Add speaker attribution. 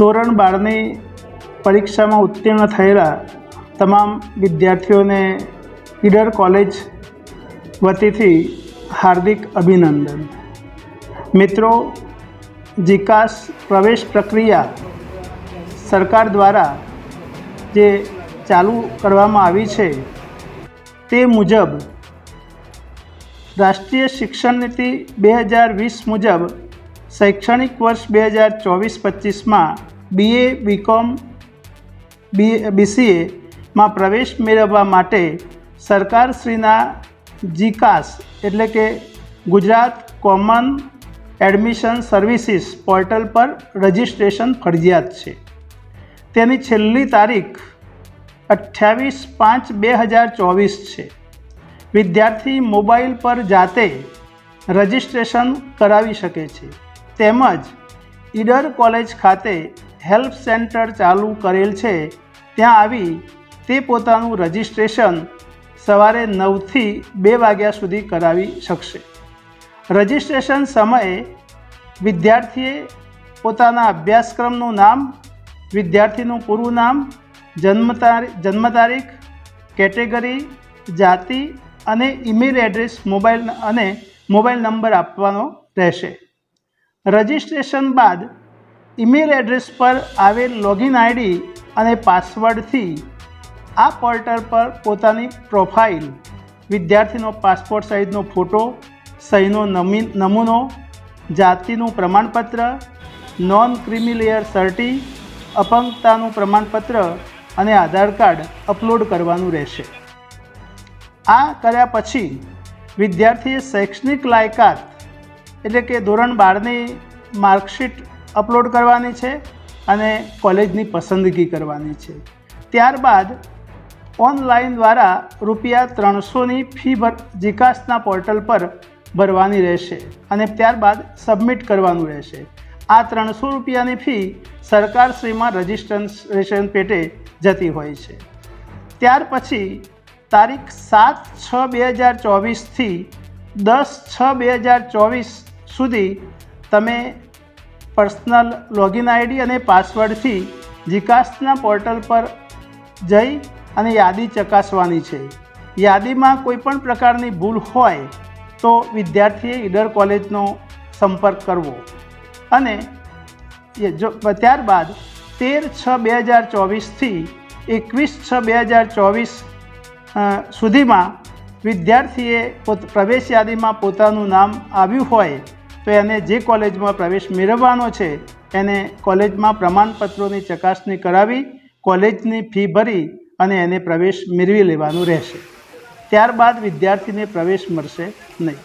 Speaker 1: ધોરણ બારની પરીક્ષામાં ઉત્તીર્ણ થયેલા તમામ વિદ્યાર્થીઓને ઈડર કોલેજ વતીથી હાર્દિક અભિનંદન. મિત્રો, જીકાસ પ્રવેશ પ્રક્રિયા સરકાર દ્વારા જે ચાલુ કરવામાં આવી છે, તે મુજબ રાષ્ટ્રીય શિક્ષણ નીતિ બે હજાર વીસ મુજબ શૈક્ષણિક વર્ષ બે હજાર ચોવીસ પચીસમાં બીએ બીકોમ બી બીસીએમાં પ્રવેશ મેળવવા માટે સરકારશ્રીના જીકાસ એટલે કે Gujarat common admission services portal પર રજિસ્ટ્રેશન ફરજિયાત છે. તેની છેલ્લી તારીખ અઠ્યાવીસ પાંચ બે હજાર ચોવીસ છે. વિદ્યાર્થી મોબાઈલ પર જાતે રજિસ્ટ્રેશન કરાવી શકે છે. તેમજ ઈડર કોલેજ ખાતે હેલ્પ સેન્ટર ચાલુ કરેલ છે. ત્યાં આવી તે પોતાનું રજિસ્ટ્રેશન સવારે નવથી બે વાગ્યા સુધી કરાવી શકશે. રજિસ્ટ્રેશન સમયે વિદ્યાર્થીએ પોતાના અભ્યાસક્રમનું નામ, વિદ્યાર્થીનું પૂરું નામ, જન્મ તારીખ જન્મ તારીખ, કેટેગરી, જાતિ અને ઈમેલ એડ્રેસ મોબાઈલ અને મોબાઈલ નંબર આપવાનો રહેશે. રજિસ્ટ્રેશન બાદ ઈમેલ એડ્રેસ પર આવેલ લોગિન આઈડી અને પાસવર્ડથી આ પોર્ટલ પર પોતાની પ્રોફાઇલ, વિદ્યાર્થીનો પાસપોર્ટ સાઇઝનો ફોટો, સહીનો નમી નમૂનો, જાતિનું પ્રમાણપત્ર નોન ક્રિમિલેયર સર્ટી અપંગતાનું પ્રમાણપત્ર અને આધાર કાર્ડ અપલોડ કરવાનું રહેશે. આ કર્યા પછી વિદ્યાર્થીએ શૈક્ષણિક લાયકાત, એટલે કે ધોરણ બારની માર્કશીટ અપલોડ કરવાની છે અને કોલેજની પસંદગી કરવાની છે. ત્યારબાદ ઓનલાઈન દ્વારા રૂપિયા ત્રણસોની ફી ભર જીકાસના પોર્ટલ પર ભરવાની રહેશે અને ત્યારબાદ સબમિટ કરવાનું રહેશે. આ ત્રણસો રૂપિયાની ફી સરકારશ્રીમાં રજિસ્ટ્રેશન પેટે જતી હોય છે. ત્યાર પછી તારીખ સાત છ બે હજાર ચોવીસથી દસ છ બે હજાર ચોવીસ સુધી તમે પર્સનલ લોગિન આઈડી અને પાસવર્ડથી જીકાસના પોર્ટલ પર જઈ અને યાદી ચકાસવાની છે. યાદીમાં કોઈ પણ પ્રકારની ભૂલ હોય તો વિદ્યાર્થીએ ઈડર કોલેજનો સંપર્ક કરવો. અને જો, ત્યારબાદ તેર છ બે હજાર ચોવીસથી એકવીસ છ બે હજાર ચોવીસ સુધીમાં વિદ્યાર્થીએ પોત, પ્રવેશ યાદીમાં પોતાનું નામ આવ્યું હોય તો એને જે કોલેજમાં પ્રવેશ મેળવવાનો છે, એને કોલેજમાં પ્રમાણપત્રોની ચકાસણી કરાવી, કોલેજની ફી ભરી અને એને પ્રવેશ મેળવી લેવાનું રહેશે. ત્યારબાદ વિદ્યાર્થીને પ્રવેશ મળશે નહીં.